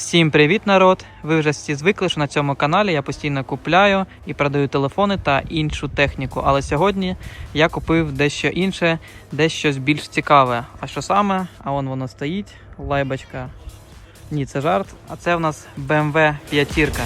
Всім привіт, народ! Ви вже всі звикли, що на цьому каналі я постійно купляю і продаю телефони та іншу техніку. Але сьогодні я купив дещо інше, дещо більш цікаве. А що саме? А вон воно стоїть, лайбочка. Ні, це жарт. А це в нас BMW 5.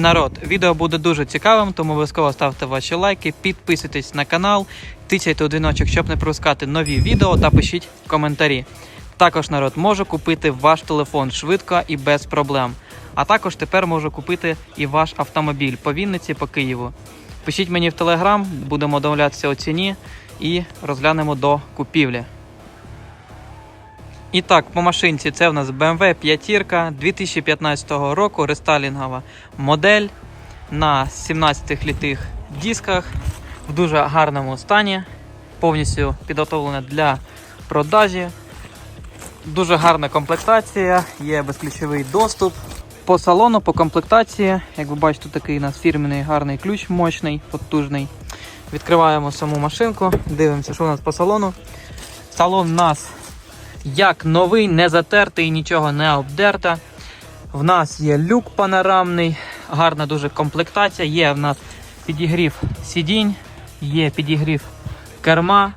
Народ, відео буде дуже цікавим, тому обов'язково ставте ваші лайки, підписуйтесь на канал, тицяйте у дзвіночок, щоб не пропускати нові відео та пишіть коментарі. Також народ може купити ваш телефон швидко і без проблем. А також тепер можу купити і ваш автомобіль по Вінниці, по Києву. Пишіть мені в телеграм, будемо домовлятися у ціні і розглянемо до купівлі. І так, по машинці це в нас BMW 5 2015 року, рестайлінгова модель на 17 літих дисках в дуже гарному стані, повністю підготовлена для продажі. Дуже гарна комплектація, є безключовий доступ. По салону, по комплектації, як ви бачите, такий у нас фірменний гарний ключ, мощний, потужний. Відкриваємо саму машинку, дивимося, що у нас по салону. Салон у нас як новий, не затертий, нічого не обдерта. В нас є люк панорамний, гарна дуже комплектація. Є в нас підігрів сидінь, є підігрів керма.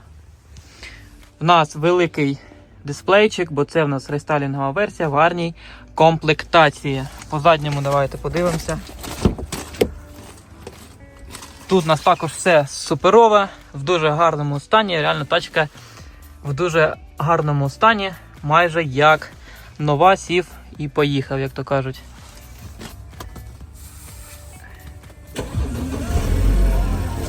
В нас великий дисплейчик, бо це в нас рестайлінгова версія в гарній комплектації. По задньому давайте подивимося. Тут у нас також все суперове, в дуже гарному стані. Реально тачка в дуже гарному стані, майже як нова сів і поїхав, як то кажуть.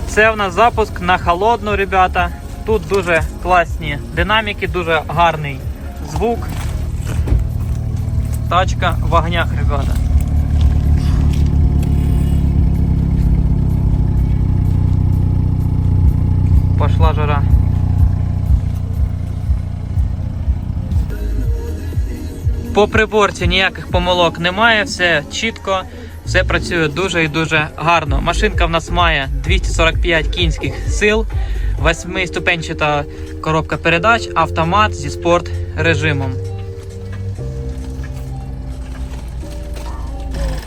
Це в нас запуск на холодну, ребята. Тут дуже класні динаміки, дуже гарний звук. Тачка в огнях, ребята. Пошла жара. По приборці ніяких помилок немає, все чітко, все працює дуже і дуже гарно. Машинка в нас має 245 кінських сил, 8-ступенчата коробка передач, автомат зі спорт режимом.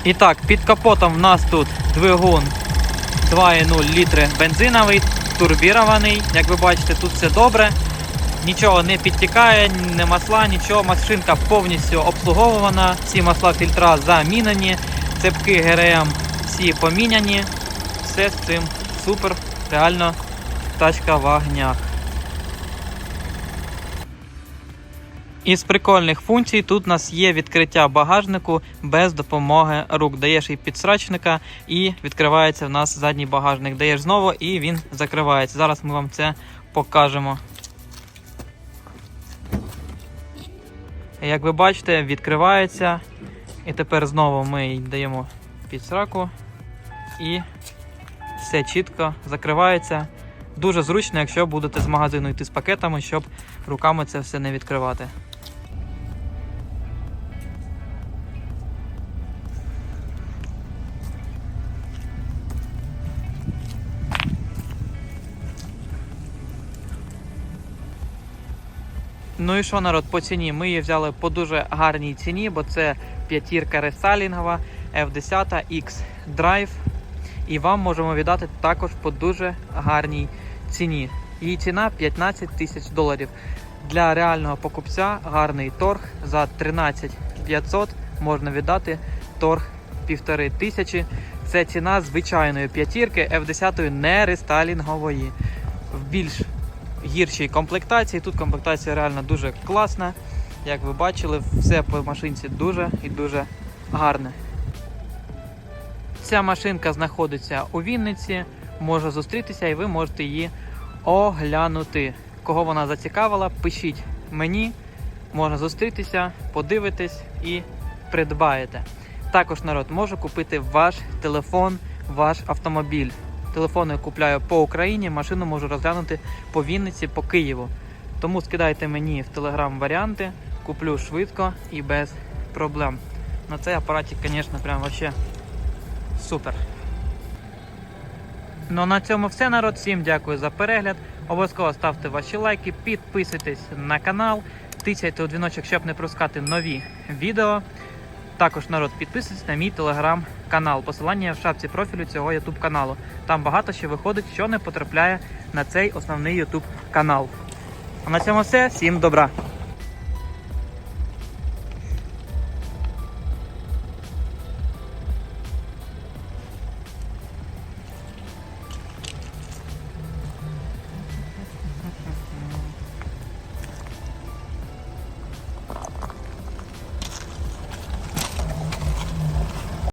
І так, під капотом в нас тут двигун 2,0 літри бензиновий, турбірований. Як ви бачите, тут все добре. Нічого не підтікає, не масла, нічого. Машинка повністю обслуговувана. Всі масла фільтра замінені, цепки ГРМ всі поміняні. Все з цим супер. Реально тачка в огнях. Із прикольних функцій тут у нас є відкриття багажнику без допомоги рук. Даєш і підсрачника, і відкривається в нас задній багажник. Даєш знову і він закривається. Зараз ми вам це покажемо. Як ви бачите, відкривається. І тепер знову ми даємо даємо підсраку і все чітко закривається. Дуже зручно, якщо будете з магазину йти з пакетами, щоб руками це все не відкривати. Ну і що, народ, по ціні? Ми її взяли по дуже гарній ціні, бо це п'ятірка рестайлінгова F10 X Drive. І вам можемо віддати також по дуже гарній ціні. Її ціна 15 тисяч доларів. Для реального покупця гарний торг за 13 500 можна віддати торг півтори тисячі. Це ціна звичайної п'ятірки F10 не рестайлінгової. В більш гіршій комплектації. Тут комплектація реально дуже класна. Як ви бачили, все по машинці дуже і дуже гарне. Ця машинка знаходиться у Вінниці, може зустрітися і ви можете її оглянути. Кого вона зацікавила, пишіть мені. можна зустрітися, подивитись і придбаєте. Також народ може купити ваш телефон, ваш автомобіль. Телефони купляю по Україні, машину можу розглянути по Вінниці, по Києву. Тому скидайте мені в телеграм варіанти, куплю швидко і без проблем. На цей апаратик, звісно, прям вообще супер. Ну на цьому все, народ. Всім дякую за перегляд. Обов'язково ставте ваші лайки, підписуйтесь на канал, тисяйте у дзвіночок, щоб не пропускати нові відео. Також народ підписуйтесь на мій телеграм-канал. Посилання в шапці профілю цього YouTube каналу. Там багато що виходить, що не потрапляє на цей основний YouTube канал. А на цьому все. Всім добра!